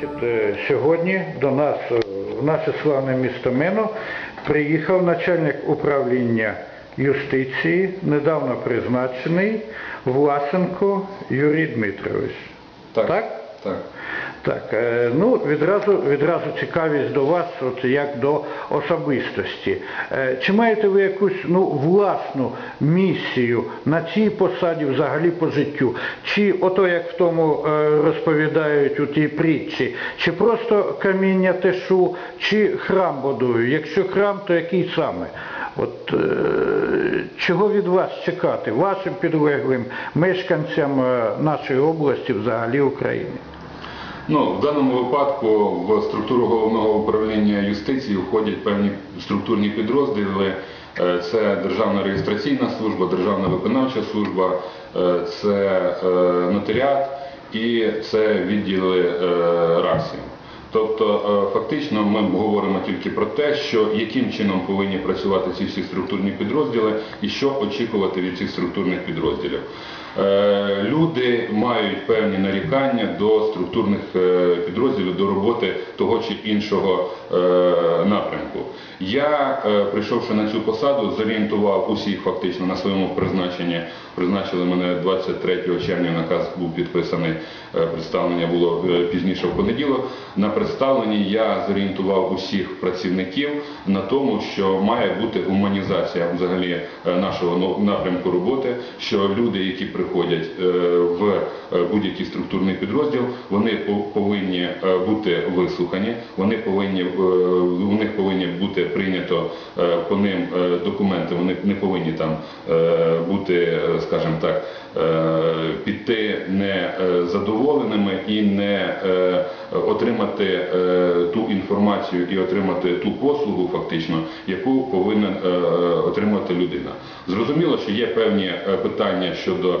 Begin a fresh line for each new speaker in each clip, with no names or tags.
Значить, е, сьогодні до нас е, в наше славне місто Мино приїхав начальник управління юстиції, недавно призначений Власенко Юрій Дмитрович.
Так.
Так?
Так.
Так, е, ну відразу, відразу цікавість до вас, от як до особистості. Е, Чи маєте ви якусь ну, власну місію на цій посаді взагалі по життю? Чи ото як в тому е, розповідають у тій притчі, чи просто каміння тешу, чи храм будую? Якщо храм, то який саме? От чого від вас чекати, вашим підлеглим, мешканцям нашої області, взагалі України?
Ну, в даному випадку в структуру головного управління юстиції входять певні структурні підрозділи. Е, Це Державна реєстраційна служба, Державна виконавча служба, е, це е, нотаріат і це відділи РАСів. Тобто фактично ми говоримо тільки про те, що яким чином повинні працювати ці всі структурні підрозділи і що очікувати від цих структурних підрозділів. Е, Люди мають певні нарікання до структурних е, підрозділів, до роботи того чи іншого е, напрямку. Я, прийшовши на цю посаду, зорієнтував усіх фактично на своєму призначенні. Призначили мене 23 червня, наказ був підписаний, представлення було пізніше в понеділок. На представленні я зорієнтував усіх працівників на тому, що має бути гуманізація взагалі нашого ну, напрямку роботи, що люди, які приходять е, в е, будь-який структурний підрозділ, вони по- повинні е, бути вислухані, вони повинні, у них повинні бути прийнято по ним документи, вони не повинні там бути, скажімо так, піти не е, і не отримати ту інформацію і отримати ту послугу, фактично, яку повинна е, отримати людина. Зрозуміло, що є певні питання щодо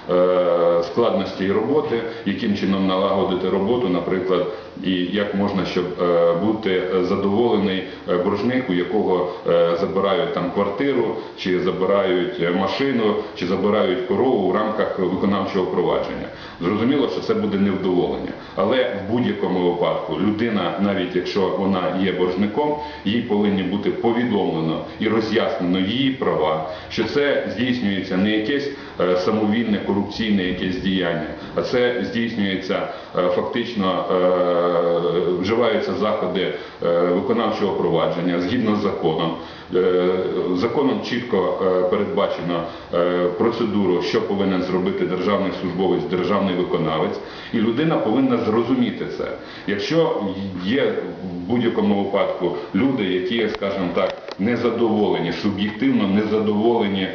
складності і роботи, яким чином налагодити роботу, наприклад, і як можна, щоб е, бути задоволений е, боржник, у якого е, забирають там квартиру, чи забирають е, машину, чи забирають корову в рамках виконавчого провадження. Зрозуміло, що це буде невдоволення. Але в будь-якому випадку людина, навіть якщо вона є боржником, їй повинні бути повідомлено і роз'яснено її права, що це здійснюється не якесь е, самовільне корупційне якесь діяння, а це здійснюється е, фактично е, вживаються заходи е, виконавчого провадження згідно з законом. Законом чітко передбачено процедуру, що повинен зробити державний службовець, державний виконавець, і людина повинна зрозуміти це. Якщо є в будь-якому випадку люди, які, скажімо так, незадоволені, суб'єктивно незадоволені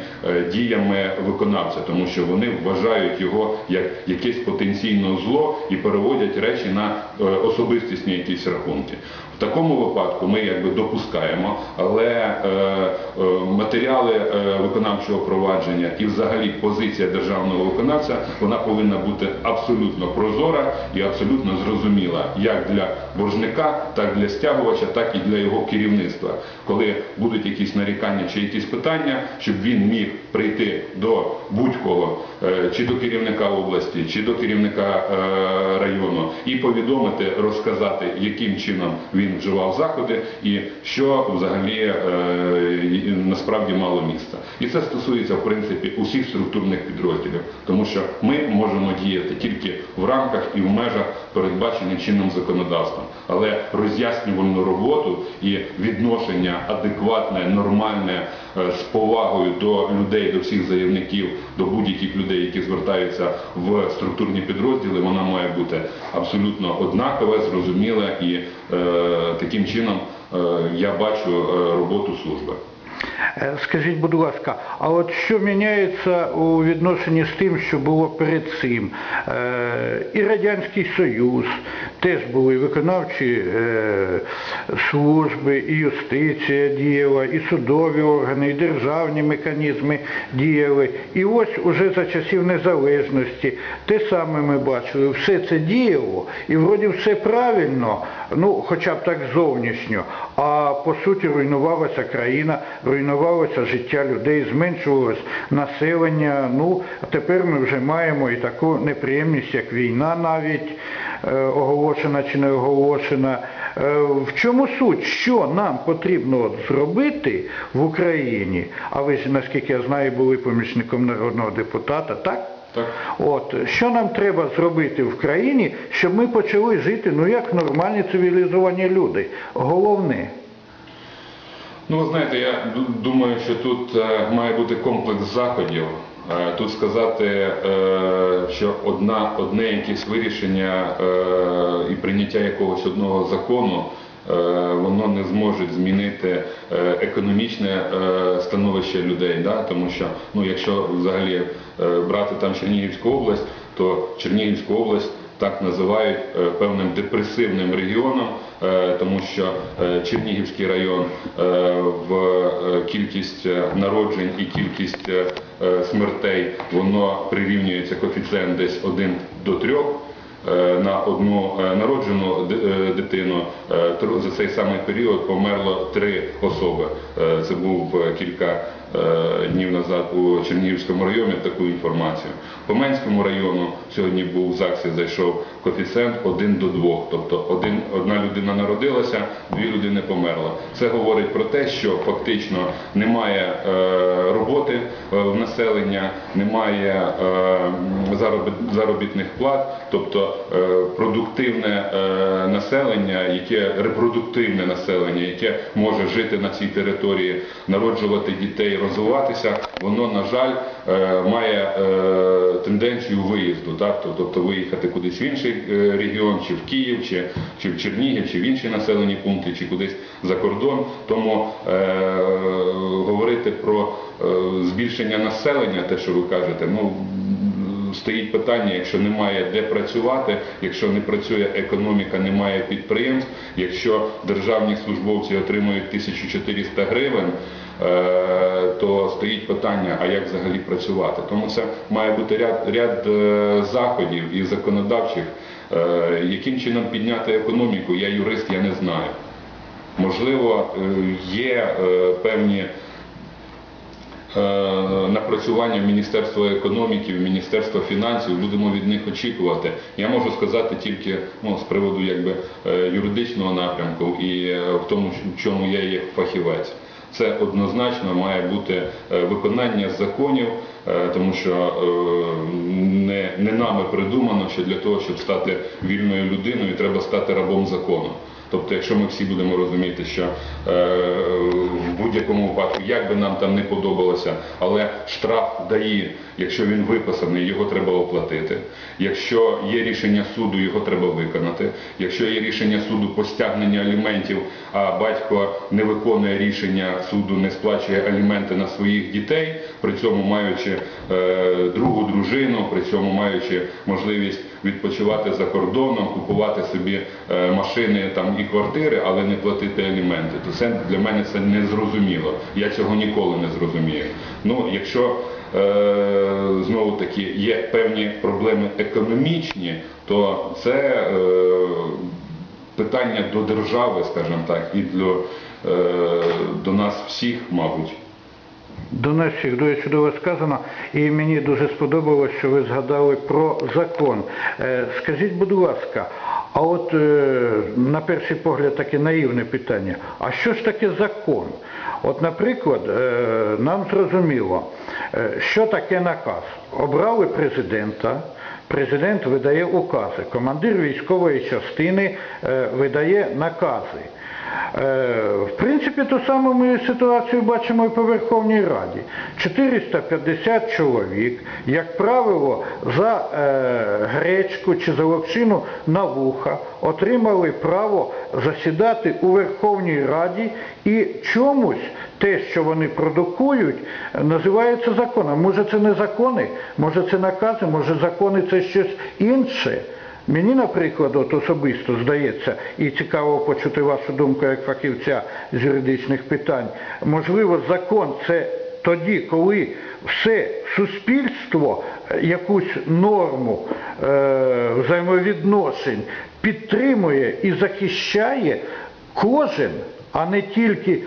діями виконавця, тому що вони вважають його як якесь потенційне зло і переводять речі на е, особистісні якісь рахунки. В такому випадку ми якби допускаємо, але е, е, матеріали е, виконавчого провадження і взагалі позиція державного виконавця вона повинна бути абсолютно прозора і абсолютно зрозуміла як для боржника, так для стягувача, так і для його керівництва. Коли будуть якісь нарікання чи якісь питання, щоб він міг прийти до будь-кого, е, чи до керівника області, чи до керівника е, району, і повідомити, розказати, яким чином він вживав заходи і що взагалі е, насправді мало місця. І це стосується в принципі усіх структурних підрозділів, тому що ми можемо діяти тільки в рамках і в межах передбачених чинним законодавством, але роз'яснювальну роботу і відношення адекватне, нормальне з повагою до людей, до всіх заявників, до будь-яких людей, які звертаються в структурні підрозділи, вона має бути абсолютно однакова, зрозуміла і е, таким чином е, я бачу е, роботу служби.
Е, Скажіть, будь ласка, а от що міняється у відношенні з тим, що було перед цим? Е, І Радянський Союз теж були виконавчі е, служби, і юстиція діяла, і судові органи, і державні механізми діяли. І ось уже за часів незалежності те саме ми бачили, все це діяло, і вроді все правильно, ну хоча б так зовнішньо, а по суті руйнувалася країна, руйнувалося життя людей, зменшувалось населення. Ну, а тепер ми вже маємо і таку неприємність, як війна навіть. е, оголошена чи не оголошена. Е, В чому суть? Що нам потрібно зробити в Україні? А ви ж, наскільки я знаю, були помічником народного депутата, так?
Так.
От, що нам треба зробити в країні, щоб ми почали жити, ну як нормальні цивілізовані люди? Головне.
Ну, ви знаєте, я думаю, що тут е, має бути комплекс заходів. Е, Тут сказати, е, що одна, одне якесь вирішення і прийняття якогось одного закону, воно не зможе змінити економічне становище людей. Да? Тому що, ну, якщо взагалі брати там Чернігівську область, то Чернігівську область так називають е, певним депресивним регіоном, е, тому що е, Чернігівський район в кількість народжень і кількість смертей воно прирівнюється коефіцієнт десь 1 до 3 е, на одну народжену дитину за цей самий період померло три особи. Це був кілька днів назад у Чернігівському районі таку інформацію. По Менському району сьогодні був в ЗАГСі зайшов коефіцієнт 1 до 2, тобто один, одна людина народилася, дві людини померла. Це говорить про те, що фактично немає е, роботи е, в населення, немає е, заробіт- заробітних плат, тобто е, продуктивне е, населення, яке репродуктивне населення, яке може жити на цій території, народжувати дітей, розвиватися, воно, на жаль, е, має е, тенденцію виїзду, тобто виїхати кудись в інший е, регіон, чи в Київ, чи, в Чернігів, чи в інші населені пункти, чи кудись за кордон. Тому говорити про збільшення населення, те, що ви кажете, ну стоїть питання, якщо немає де працювати, якщо не працює економіка, немає підприємств, якщо державні службовці отримують 1400 гривень, то стоїть питання, а як взагалі працювати. Тому це має бути ряд, ряд е, заходів і законодавчих, е, яким чином підняти економіку. Я юрист, я не знаю. Можливо, е, є е, певні е, напрацювання Міністерства економіки, Міністерства фінансів, будемо від них очікувати. Я можу сказати тільки ну, з приводу якби, е, юридичного напрямку і е, в тому, в чому я є фахівець. Це однозначно має бути е, виконання законів, е, тому що е, не, не нами придумано, що для того, щоб стати вільною людиною, треба стати рабом закону. Тобто, якщо ми всі будемо розуміти, що е, в будь-якому випадку, як би нам там не подобалося, але штраф дає, якщо він виписаний, його треба оплатити. Якщо є рішення суду, його треба виконати. Якщо є рішення суду по стягненню аліментів, а батько не виконує рішення суду, не сплачує аліменти на своїх дітей, при цьому маючи е, другу дружину, при цьому маючи можливість відпочивати за кордоном, купувати собі е, машини там і квартири, але не платити аліменти, то це для мене це не зрозуміло. Я цього ніколи не зрозумію. Ну, якщо е, знову таки є певні проблеми економічні, то це е, питання до держави, скажімо так, і до, до нас всіх, мабуть.
До нас всіх дуже чудово сказано, і мені дуже сподобалось, що ви згадали про закон. Е, Скажіть, будь ласка, а от е, на перший погляд таке наївне питання, а що ж таке закон? От, наприклад, е, нам зрозуміло, що таке наказ. Обрали президента, президент видає укази, командир військової частини видає накази. Е, В принципі, ту саму ми ситуацію бачимо і по Верховній Раді. 450 чоловік, як правило, за е, гречку чи за локшину на вуха отримали право засідати у Верховній Раді і чомусь те, що вони продукують, називається законом. Може це не закони, може це накази, може закони це щось інше. Мені, наприклад, от особисто здається, і цікаво почути вашу думку як фахівця з юридичних питань, можливо, закон це тоді, коли все суспільство якусь норму е, взаємовідношень підтримує і захищає кожен, а не тільки е,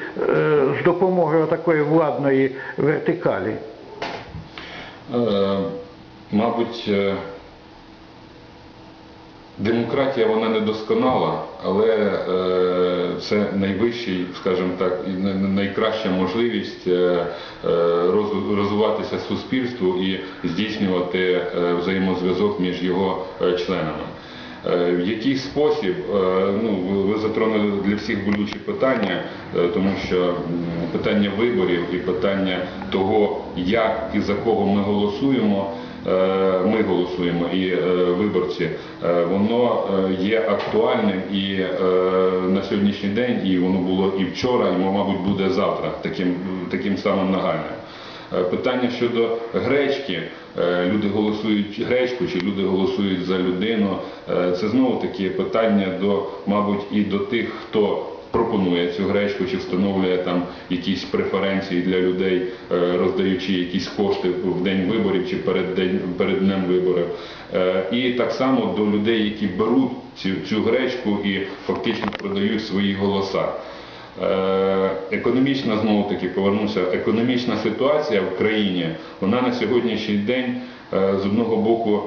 з допомогою такої владної вертикалі.
Е, Мабуть, е, Демократія вона не досконала, але е, це найвищий, скажімо так, і най- найкраща можливість е, е, роз- розвиватися суспільству і здійснювати е, взаємозв'язок між його е, членами. Е, В який спосіб, е, ну, ви- затронули для всіх болючі питання, тому що питання виборів і питання того, як і за кого ми голосуємо, ми голосуємо і е, виборці, е, воно е, є актуальним і е, на сьогоднішній день, і воно було і вчора, і мабуть буде завтра таким, таким самим нагальним. Е, Питання щодо гречки, е, люди голосують гречку чи люди голосують за людину. е, Це знову таки питання до, мабуть, і до тих, хто пропонує цю гречку чи встановлює там якісь преференції для людей, е, роздаючи якісь кошти в день виборів чи перед день перед днем виборів. Е, І так само до людей, які беруть цю, цю гречку і фактично продають свої голоса. Е, Економічна знову таки повернуся. Економічна ситуація в країні вона на сьогоднішній день з одного боку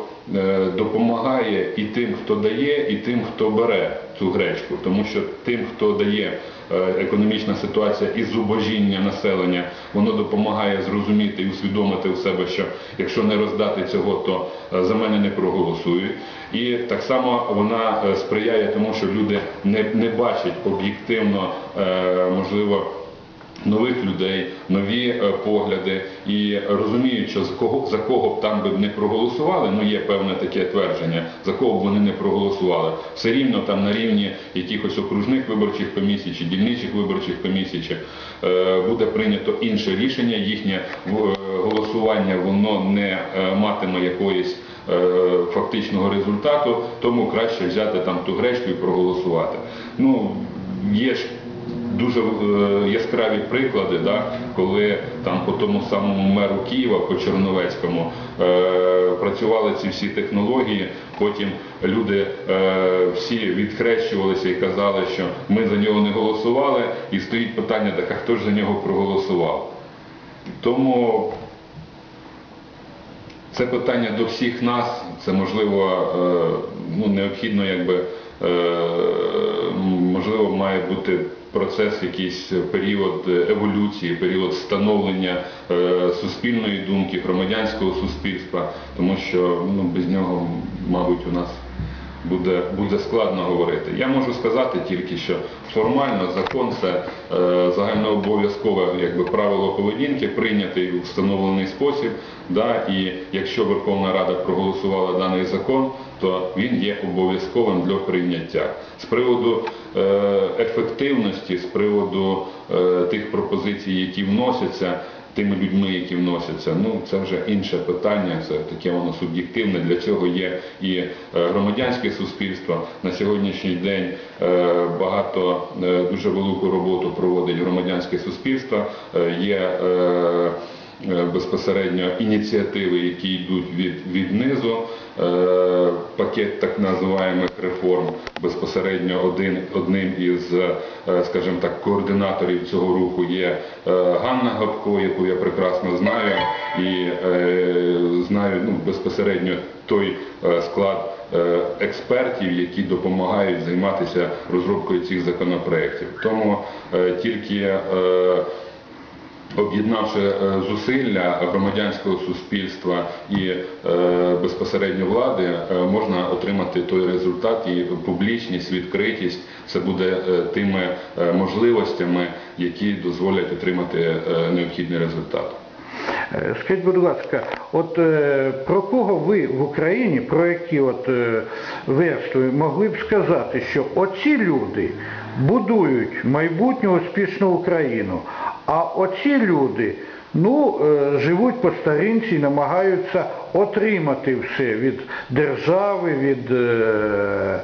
допомагає і тим, хто дає, і тим, хто бере цю гречку, тому що тим, хто дає е, економічна ситуація і зубожіння населення, воно допомагає зрозуміти і усвідомити в себе, що якщо не роздати цього, то е, за мене не проголосують. І так само вона е, сприяє тому, що люди не, не бачать об'єктивно, е, можливо, нових людей, нові е, погляди і розуміють, що за кого, за кого б там би не проголосували, ну є певне таке твердження, за кого б вони не проголосували. Все рівно там на рівні якихось окружних виборчих комісій чи дільничих виборчих комісій чи, е, буде прийнято інше рішення, їхнє е, голосування воно не е, матиме якоїсь фактичного результату, тому краще взяти там ту гречку і проголосувати. Ну, є ж дуже е, яскраві приклади, да, коли там по тому самому меру Києва, по Черновецькому, е, працювали ці всі технології, потім люди е, всі відхрещувалися і казали, що ми за нього не голосували, і стоїть питання, так а хто ж за нього проголосував? Тому це питання до всіх нас, це можливо ну, необхідно, якби має бути процес, якийсь період еволюції, період встановлення е, суспільної думки, громадянського суспільства, тому що ну, без нього, мабуть, у нас буде, складно говорити. Я можу сказати тільки, що формально закон це е, загальнообов'язкове правило поведінки, прийнятий у встановлений спосіб. І якщо Верховна Рада проголосувала даний закон, то він є обов'язковим для прийняття. З приводу е, ефективності, з приводу е, тих пропозицій, які вносяться, тими людьми, які вносяться. Ну це вже інше питання, це таке воно суб'єктивне. Для цього є і е, громадянське суспільство. На сьогоднішній день е, багато е, дуже велику роботу проводить громадянське суспільство. Е, Є е, е, безпосередньо ініціативи, які йдуть від, від низу. Е, Пакет так називаємих реформ безпосередньо один, одним із, е, скажімо так, координаторів цього руху є е, Ганна Габко, яку я прекрасно знаю, і е, знаю ну, безпосередньо той е, склад е, експертів, які допомагають займатися розробкою цих законопроєктів. Тому е, тільки е, об'єднавши е, зусилля громадянського суспільства і е, безпосередньо влади, е, можна отримати той результат і публічність, відкритість це буде тими можливостями, які дозволять отримати необхідний результат.
Скажіть, будь ласка, от про кого ви в Україні, про які от верстви могли б сказати, що оці люди будують майбутню успішну Україну, а оці люди ну, е, живуть по старинці і намагаються отримати все від держави, від е,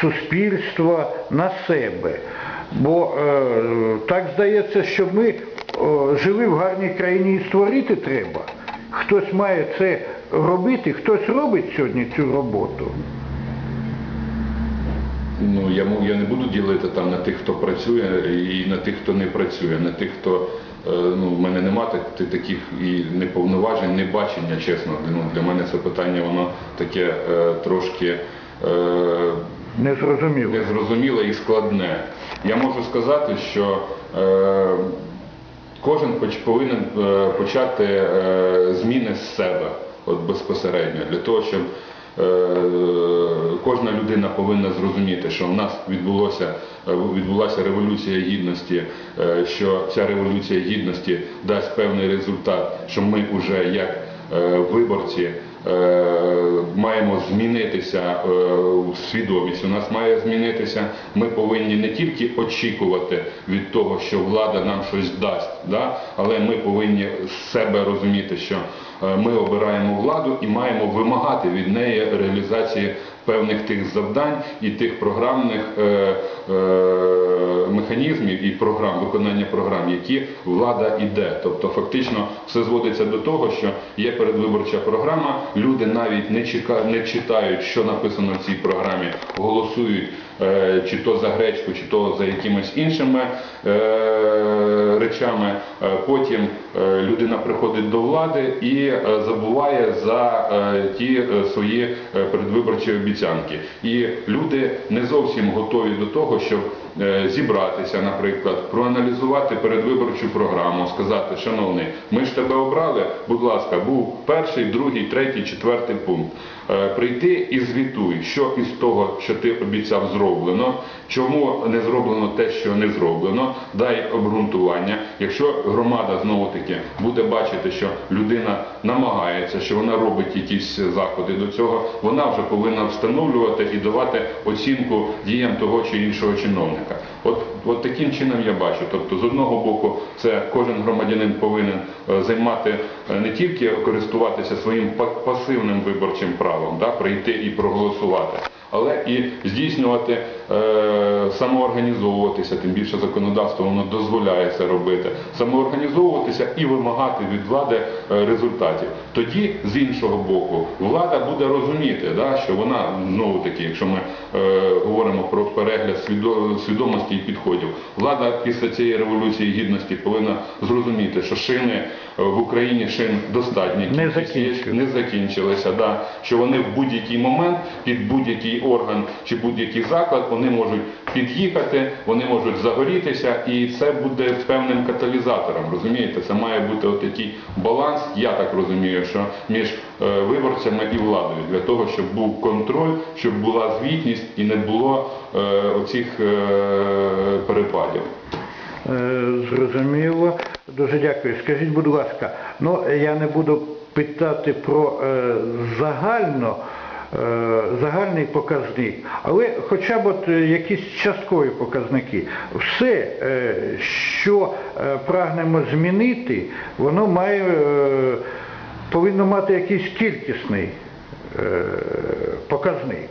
суспільства на себе. Бо е, так здається, що ми о, жили в гарній країні і створити треба. Хтось має це робити, хтось робить сьогодні цю роботу.
Ну, я, я не буду ділити там на тих, хто працює, і на тих, хто не працює, на тих, хто е, ну, в мене немає таких і неповноважень, не бачення, чесно. Ну, для мене це питання, воно таке е, трошки е,
Незрозуміло.
незрозуміле і складне. Я можу сказати, що е, кожен поч- повинен е, почати е, зміни з себе от безпосередньо, для того, щоб кожна людина повинна зрозуміти, що в нас відбулося, е, відбулася революція гідності, е, що ця революція гідності дасть певний результат, що ми вже як е, виборці е, маємо змінитися е, свідомість. У нас має змінитися. Ми повинні не тільки очікувати від того, що влада нам щось дасть, да? але ми повинні з себе розуміти, що е, ми обираємо владу і маємо вимагати від неї реалізації певних тих завдань і тих програмних е, е, механізмів і програм, виконання програм, які влада іде. Тобто фактично все зводиться до того, що є передвиборча програма, люди навіть не, чека, не читають, що написано в цій програмі, голосують чи то за гречку, чи то за якимись іншими е, речами. Е, Потім е, людина приходить до влади і е, забуває за е, ті е, свої е, передвиборчі обіцянки. І люди не зовсім готові до того, щоб е, зібратися, наприклад, проаналізувати передвиборчу програму, сказати, шановний, ми ж тебе обрали, будь ласка, був перший, другий, третій, четвертий пункт. Е, Прийти і звітуй, що із того, що ти обіцяв, зроблено, чому не зроблено те, що не зроблено, дай обґрунтування. Якщо громада знову таки буде бачити, що людина намагається, що вона робить якісь заходи до цього, вона вже повинна встановлювати і давати оцінку діям того чи іншого чиновника. От, от таким чином я бачу. Тобто, з одного боку, це кожен громадянин повинен е, займати е, не тільки користуватися своїм па- пасивним виборчим правом, да, прийти і проголосувати. Але і здійснювати, е, самоорганізовуватися, тим більше законодавство воно дозволяє це робити, самоорганізовуватися і вимагати від влади е, результатів. Тоді, з іншого боку, влада буде розуміти, да, що вона знову таки, якщо ми е, говоримо про перегляд свідомості і підходів, влада після цієї революції гідності повинна зрозуміти, що шини в Україні шин достатні
Не
закінчилися, да, що вони в будь-який момент під будь-який орган чи будь-який заклад вони можуть під'їхати, вони можуть загорітися, і це буде певним каталізатором. Розумієте, це має бути от такий баланс, я так розумію, що між е, виборцями і владою для того, щоб був контроль, щоб була звітність і не було е, оцих е, перепадів.
Зрозуміло. Дуже дякую. Скажіть, будь ласка, ну я не буду питати про е, загально, загальний показник, але хоча б от е, якісь часткові показники. Все, е, що е, прагнемо змінити, воно має, е, повинно мати якийсь кількісний е, показник.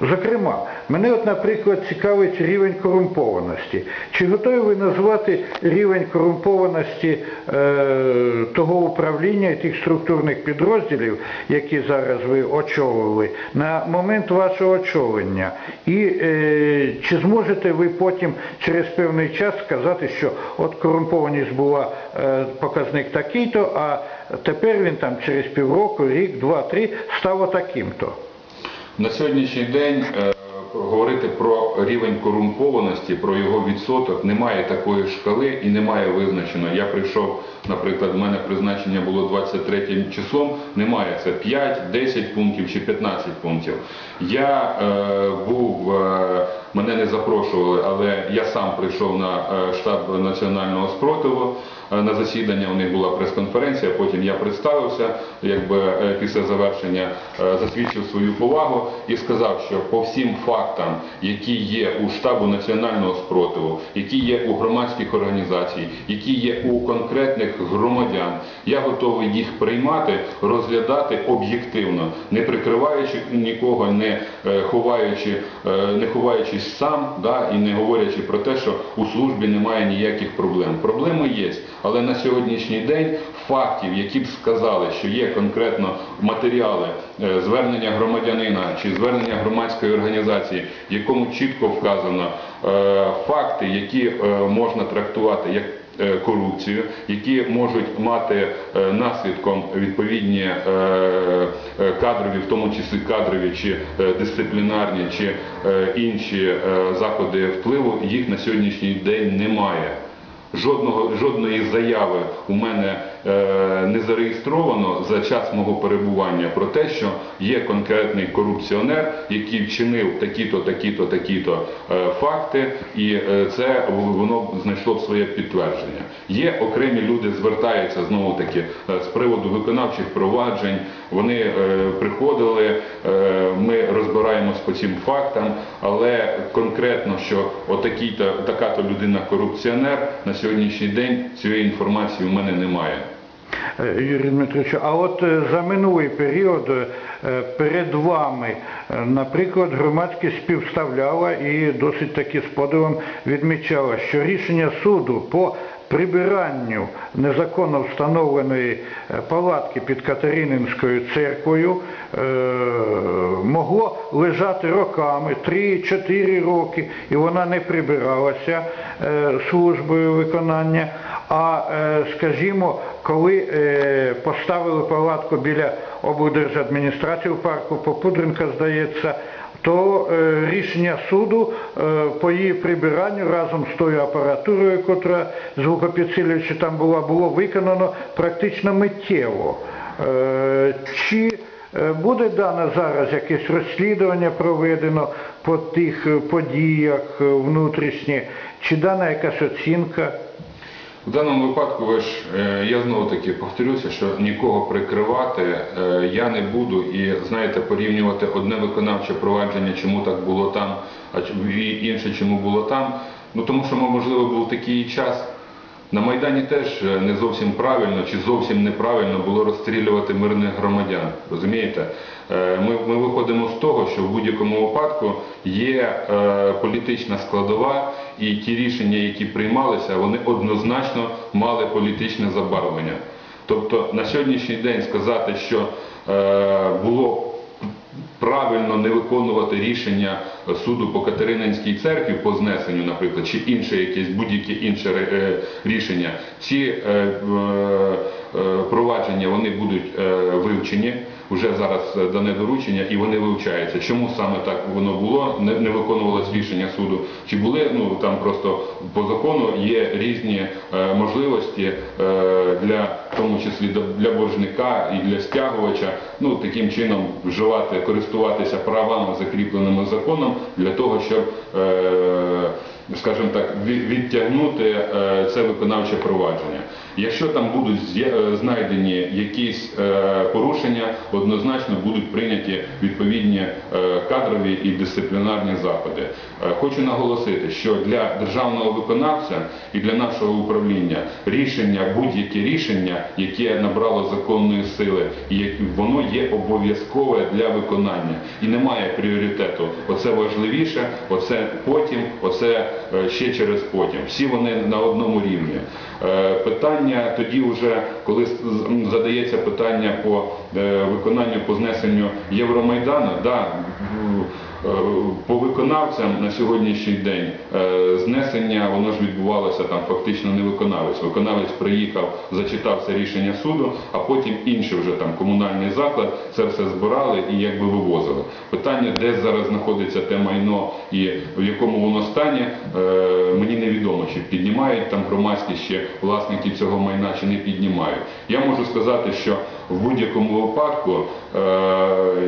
Зокрема, мене от, наприклад, цікавить рівень корумпованості. Чи готові ви назвати рівень корумпованості е, того управління і тих структурних підрозділів, які зараз ви очолили, на момент вашого очолення? І е, чи зможете ви потім через певний час сказати, що от корумпованість була е, показник такий-то, а тепер він там через півроку, рік, два, три став таким-то?
На сьогоднішній день е, говорити про рівень корумпованості, про його відсоток, немає такої шкали і немає визначено. Я прийшов, наприклад, в мене призначення було 23 числом, немає це 5, 10 пунктів чи 15 пунктів. Я е, був, е, мене не запрошували, але я сам прийшов на е, штаб національного спротиву. На засідання у них була прес-конференція, потім я представився, якби е, після завершення е, засвідчив свою повагу і сказав, що по всім фактам, які є у штабу національного спротиву, які є у громадських організацій, які є у конкретних громадян, я готовий їх приймати, розглядати об'єктивно, не прикриваючи нікого, не е, ховаючи, не ховаючись сам, да, і не говорячи про те, що у службі немає ніяких проблем. Проблеми є, але на сьогоднішній день фактів, які б сказали, що є конкретно матеріали е, звернення громадянина чи звернення громадської організації, в якому чітко вказано е, факти, які е, можна трактувати як корупцію, які можуть мати наслідком відповідні кадрові, в тому числі кадрові чи дисциплінарні чи інші заходи впливу, їх на сьогоднішній день немає. Жодного, жодної заяви у мене не зареєстровано за час мого перебування про те, що є конкретний корупціонер, який вчинив такі-то, такі-то, такі-то е, факти, і е, це воно знайшло б своє підтвердження. Є окремі люди, звертаються знову таки е, з приводу виконавчих проваджень. Вони е, приходили, е, ми розбираємось по цим фактам, але конкретно, що отакий-то, така-то людина корупціонер, на сьогоднішній день цієї інформації в мене немає.
Е, Юрій Дмитрович, а от е, за минулий період е, перед вами, наприклад, громадськість співставляла і досить таки з подивом відмічала, що рішення суду по прибиранню незаконно встановленої палатки під Катерининською церквою могло лежати роками, 3-4 роки, і вона не прибиралася службою виконання. А е, скажімо, коли е, поставили палатку біля облдержадміністрації в парку Попудренка, здається, то е, рішення суду по її прибиранню разом з тою апаратурою, котра звукопідсилюючи там була, було виконано практично миттєво. Чи буде дане зараз якесь розслідування проведено по тих подіях внутрішнє, чи дана якась оцінка?
В даному випадку ви ж, е, я знову таки повторюся, що нікого прикривати е, я не буду і знаєте, порівнювати одне виконавче провадження, чому так було там, а інше, чому було там. Ну тому що можливо був такий час. На Майдані теж е, не зовсім правильно чи зовсім неправильно було розстрілювати мирних громадян. Розумієте? Ми, ми виходимо з того, що в будь-якому випадку є е, політична складова, і ті рішення, які приймалися, вони однозначно мали політичне забарвлення. Тобто на сьогоднішній день сказати, що е, було правильно не виконувати рішення суду по Катерининській церкві по знесенню, наприклад, чи інше якесь будь-яке інше е, рішення, ці е, е, провадження вони будуть вивчені. Вже зараз е, дане доручення і вони вивчаються. Чому саме так воно було, не, виконувалось рішення суду? Чи були ну там просто по закону є різні е, можливості е, для в тому числі для боржника і для стягувача, ну таким чином вживати, користуватися правами, закріпленими законом, для того, щоб, е, скажімо так, відтягнути е, це виконавче провадження. Якщо там будуть е, знайдені якісь е, порушення, однозначно будуть прийняті відповідні кадрові і дисциплінарні заходи. Хочу наголосити, що для державного виконавця і для нашого управління рішення, будь-яке рішення, яке набрало законної сили, воно є обов'язкове для виконання і немає пріоритету. Оце важливіше, оце потім, оце ще через потім. Всі вони на одному рівні. Е, Питання тоді вже, коли задається питання по е, виконанню по знесенню Євромайдану, да, е, по виконавцям на сьогоднішній день е, знесення воно ж відбувалося там фактично не виконавець. Виконавець приїхав, зачитав це рішення суду, а потім інший вже там комунальний заклад це все збирали і якби вивозили. Питання, де зараз знаходиться те майно і в якому воно стані, е, мені невідомо, чи піднімають там громадські ще власники цього майна, чи не піднімають. Я можу сказати, що в будь-якому випадку, е,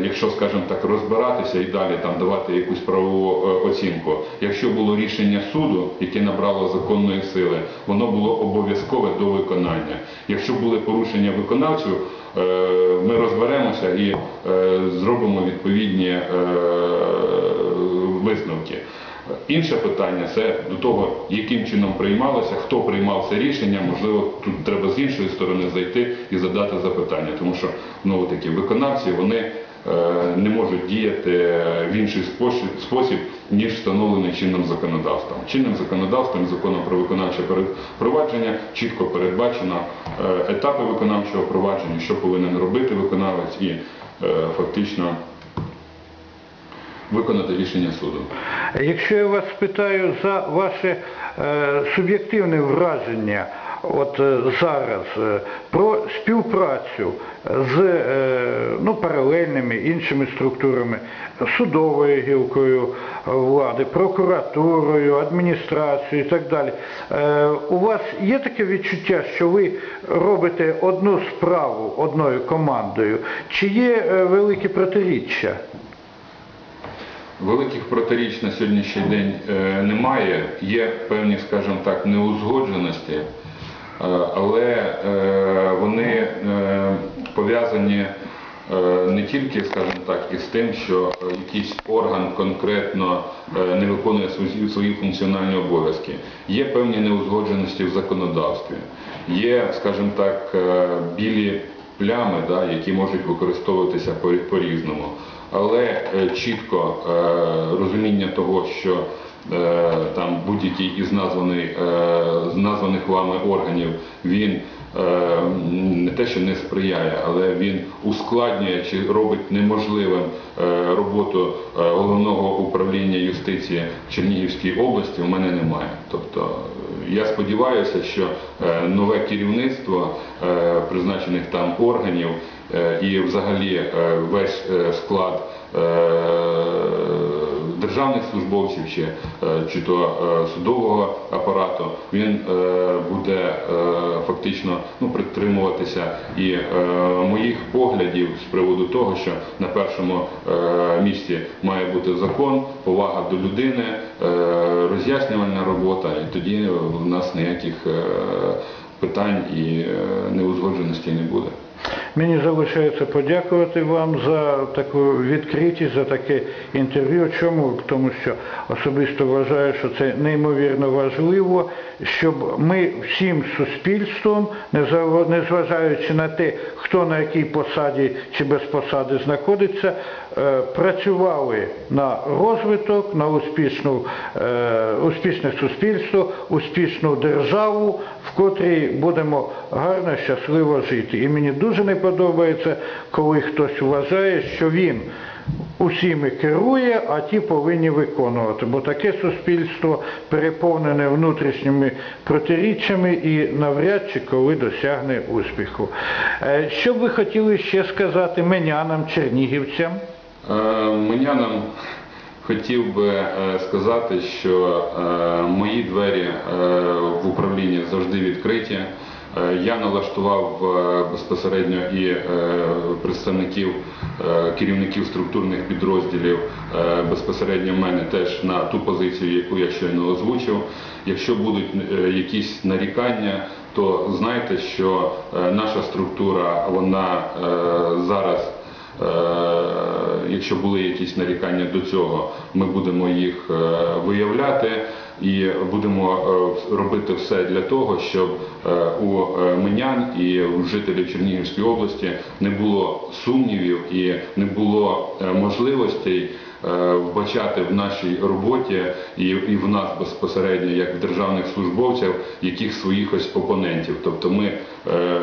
якщо, скажімо так, розбиратися і далі там давати якусь правову е, оцінку, якщо було рішення суду, яке набрало законної сили, воно було обов'язкове до виконання. Якщо були порушення виконавців, е, ми розберемося і е, зробимо відповідні висновки. Інше питання це до того, яким чином приймалося, хто приймав це рішення. Можливо, тут треба з іншої сторони зайти і задати запитання, тому що знову таки виконавці вони не можуть діяти в інший спосіб, ніж встановлений чинним законодавством. Чинним законодавством законом про виконавче провадження чітко передбачено е, етапи виконавчого провадження, що повинен робити виконавець, і е, фактично виконати рішення суду.
Якщо я вас спитаю за ваше е, суб'єктивне враження от е, зараз е, про співпрацю з е, ну, паралельними іншими структурами, судовою гілкою влади, прокуратурою, адміністрацією і так далі. У вас є таке відчуття, що ви робите одну справу одною командою, чи є великі протиріччя?
Великих протиріч на сьогоднішній день немає. Є певні, скажімо так, неузгодженості, але е, вони е, пов'язані е, не тільки, скажімо так, із тим, що е, якийсь орган конкретно е, не виконує свої, функціональні обов'язки. Є певні неузгодженості в законодавстві, є, скажімо так, е, білі плями, да, які можуть використовуватися по- по-різному. Але е, чітко е, розуміння того, що е, там будь-який із названий, е, названих вами органів він е, не те, що не сприяє, але він ускладнює чи робить неможливим е, роботу е, головного управління юстиції в Чернігівській області, у мене немає. Тобто е, я сподіваюся, що е, нове керівництво е, призначених там органів е, і взагалі е, весь е, склад е, державних службовців чи, е, чи то е, судового апарату, він е, буде фактично ну, притримуватися і моїх поглядів з приводу того, що на першому місці має бути закон, повага до людини, роз'яснювальна робота, і тоді в нас ніяких питань і неузгодженостей не буде.
Мені залишається подякувати вам за таку відкритість, за таке інтерв'ю. Чому? Тому що особисто вважаю, що це неймовірно важливо, щоб ми всім суспільством, незважаючи на те, хто на якій посаді чи без посади знаходиться, е, працювали на розвиток, на успішну, е, успішне суспільство, успішну державу, в котрій будемо гарно, щасливо жити. І мені дуже не подобається, коли хтось вважає, що він усіми керує, а ті повинні виконувати. Бо таке суспільство переповнене внутрішніми протиріччями і навряд чи коли досягне успіху. Е, Що б ви хотіли ще сказати менянам, чернігівцям?
Е, Менянам хотів би е, сказати, що мої двері в управлінні завжди відкриті. Е, Я налаштував е, безпосередньо і е, представників керівників структурних підрозділів безпосередньо мене теж на ту позицію, яку я щойно озвучив. Якщо будуть якісь нарікання, то знайте, що наша структура вона зараз Якщо були якісь нарікання до цього, ми будемо їх е, виявляти і будемо е, робити все для того, щоб е, у менян і у жителів Чернігівської області не було сумнівів і не було можливостей вбачати в нашій роботі і, і в нас безпосередньо, як в державних службовців, яких своїх ось опонентів. Тобто ми е,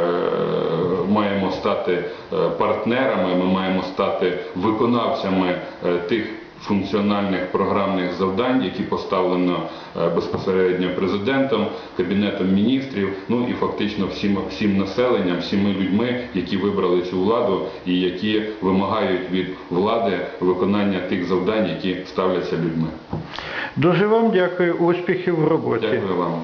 маємо стати е, партнерами, ми маємо стати виконавцями е, тих функціональних програмних завдань, які поставлено е, безпосередньо президентом, кабінетом міністрів, ну і фактично всім, всім населенням, всіми людьми, які вибрали цю владу і які вимагають від влади виконання тих завдань, які ставляться людьми.
Дуже вам дякую, успіхів в роботі.
Дякую вам.